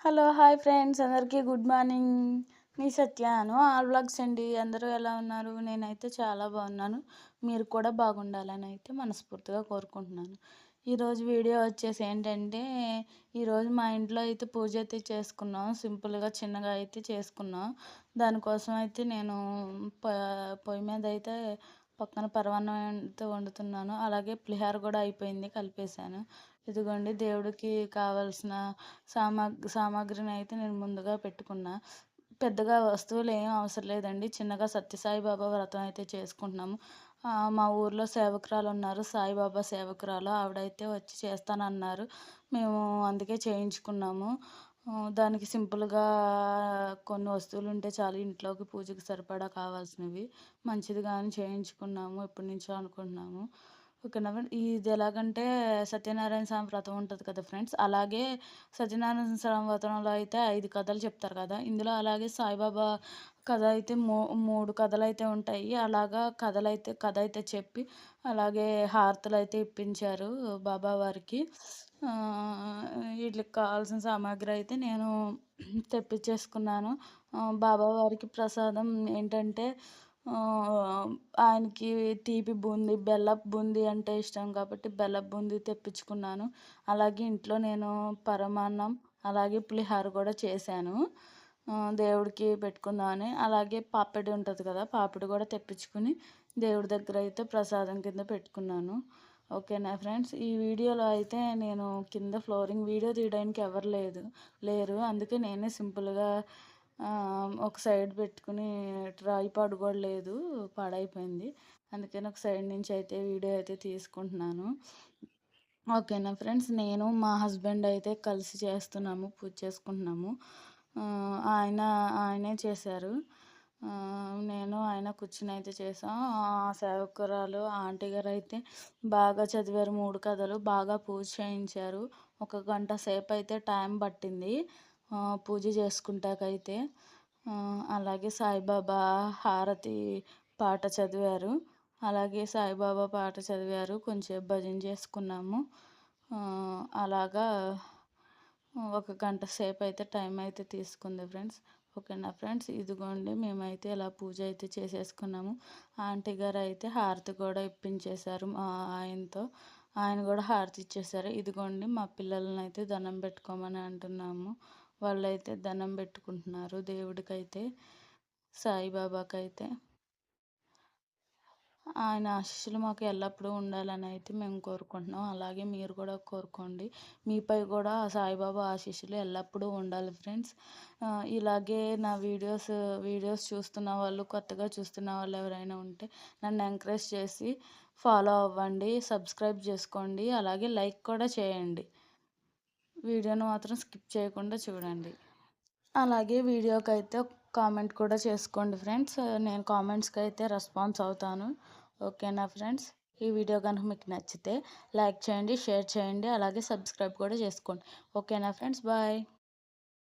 Hello hi friends. అందరికీ good morning. మీ సత్యాను ఆల్ బ్లాగ్స్ అండి. అందరూ ఎలా ఉన్నారు? నేనైతే చాలా బాగున్నాను. మీరు కూడా బాగుండాలని అయితే మనస్ఫూర్తిగా కోరుకుంటున్నాను. ఈరోజు వీడియో వచ్చేసి ఏంటంటే ఈరోజు మా ఇంట్లో అయితే పూజ అయితే చేసుకున్నాం. సింపుల్గా చిన్నగా అయితే చేసుకున్నాం. దానికోసం అయితే నేను పొయ్యి మీద అయితే పక్కన పరమాన్నం వండుతున్నాను. అలాగే పులిహోర కూడా అయిపోయింది కలిపేశాను. ఇదిగోండి దేవుడికి కావాల్సిన సామా సామాగ్రిని అయితే నేను ముందుగా పెట్టుకున్నా. పెద్దగా వస్తువులు ఏం అవసరం లేదండి. చిన్నగా సత్యసాయి బాబా వ్రతం అయితే చేసుకుంటున్నాము. మా ఊర్లో సేవకురాలు ఉన్నారు సాయిబాబా సేవకురాలు. ఆవిడైతే వచ్చి చేస్తానన్నారు. మేము అందుకే చేయించుకున్నాము. దానికి సింపుల్గా కొన్ని వస్తువులు ఉంటే చాలు ఇంట్లోకి పూజకి సరిపడా కావాల్సినవి. మంచిది కానీ చేయించుకున్నాము ఎప్పటి నుంచో అనుకుంటున్నాము. ఓకేనా ఇది ఎలాగంటే సత్యనారాయణ స్వామి వ్రతం ఉంటుంది కదా ఫ్రెండ్స్. అలాగే సత్యనారాయణ స్వామి వ్రతంలో అయితే ఐదు కథలు చెప్తారు కదా. ఇందులో అలాగే సాయిబాబా కథ అయితే మూ మూడు కథలు అయితే ఉంటాయి. అలాగా కథలు అయితే కథ అయితే చెప్పి అలాగే హారతలు అయితే ఇప్పించారు బాబా వారికి. వీటికి కావాల్సిన సామాగ్రి అయితే నేను తెప్పించేసుకున్నాను. బాబా వారికి ప్రసాదం ఏంటంటే ఆయనకి తీపి బూందీ బెల్లపు బూందీ అంటే ఇష్టం కాబట్టి బెల్లపు బూందీ తెప్పించుకున్నాను. అలాగే ఇంట్లో నేను పరమాన్నం అలాగే పులిహోర కూడా చేశాను. దేవుడికి పెట్టుకుందామని. అలాగే పాపిడి ఉంటుంది కదా పాపిడి కూడా తెప్పించుకుని దేవుడి దగ్గర అయితే ప్రసాదం కింద పెట్టుకున్నాను. ఓకేనా ఫ్రెండ్స్? ఈ వీడియోలో అయితే నేను కింద ఫ్లోరింగ్ వీడియో తీయడానికి ఎవరు లేదు లేరు. అందుకే నేనే సింపుల్గా ఒక సైడ్ పెట్టుకుని ట్రైపాడ్ కూడా లేదు పాడైపోయింది. అందుకని ఒక సైడ్ నుంచి అయితే వీడియో అయితే తీసుకుంటున్నాను. ఓకేనా ఫ్రెండ్స్? నేను మా హస్బెండ్ అయితే కలిసి చేస్తున్నాము పూజ చేసుకుంటున్నాము. ఆయన ఆయనే చేశారు. నేను ఆయన కూర్చుని అయితే చేసాం ఆ సేవకురాలు ఆంటీ గారు అయితే బాగా చదివారు మూడు కథలు బాగా పూజ చేయించారు. ఒక గంట సేపు అయితే టైం పట్టింది. పూజ చేసుకుంటాకైతే అలాగే సాయిబాబా హారతి పాట చదివారు. అలాగే సాయిబాబా పాట చదివారు. కొంచెం భజన చేసుకున్నాము. అలాగా ఒక గంట సేపు అయితే టైం అయితే తీసుకుంది ఫ్రెండ్స్. ఓకేనా ఫ్రెండ్స్? ఇదిగోండి మేమైతే ఇలా పూజ అయితే చేసేసుకున్నాము. ఆంటీ గారు అయితే హారతి కూడా ఇప్పించేశారు ఆయనతో. ఆయన కూడా హారతి ఇచ్చేశారు. ఇదిగోండి మా పిల్లలని అయితే దండం పెట్టుకోమని అంటున్నాము. వాళ్ళైతే దండం పెట్టుకుంటున్నారు. దేవుడికైతే సాయిబాబాకైతే. ఆయన ఆశీస్సులు మాకు ఎల్లప్పుడూ ఉండాలని అయితే మేము కోరుకుంటున్నాం. అలాగే మీరు కూడా కోరుకోండి. మీపై కూడా సాయిబాబా ఆశీస్సులు ఎల్లప్పుడూ ఉండాలి ఫ్రెండ్స్. ఇలాగే నా వీడియోస్ వీడియోస్ చూస్తున్న వాళ్ళు కొత్తగా చూస్తున్న వాళ్ళు ఎవరైనా ఉంటే నన్ను ఎంకరేజ్ చేసి ఫాలో అవ్వండి సబ్స్క్రైబ్ చేసుకోండి. అలాగే లైక్ కూడా చేయండి. వీడియోను మాత్రం స్కిప్ చేయకుండా చూడండి. అలాగే వీడియోకి అయితే కామెంట్ కూడా చేసుకోండి ఫ్రెండ్స్. నేను కామెంట్స్కి అయితే రెస్పాన్స్ అవుతాను. ఓకేనా ఫ్రెండ్స్? ఈ వీడియో కనుక మీకు నచ్చితే లైక్ చేయండి షేర్ చేయండి అలాగే సబ్స్క్రైబ్ కూడా చేసుకోండి. ఓకేనా ఫ్రెండ్స్? బాయ్.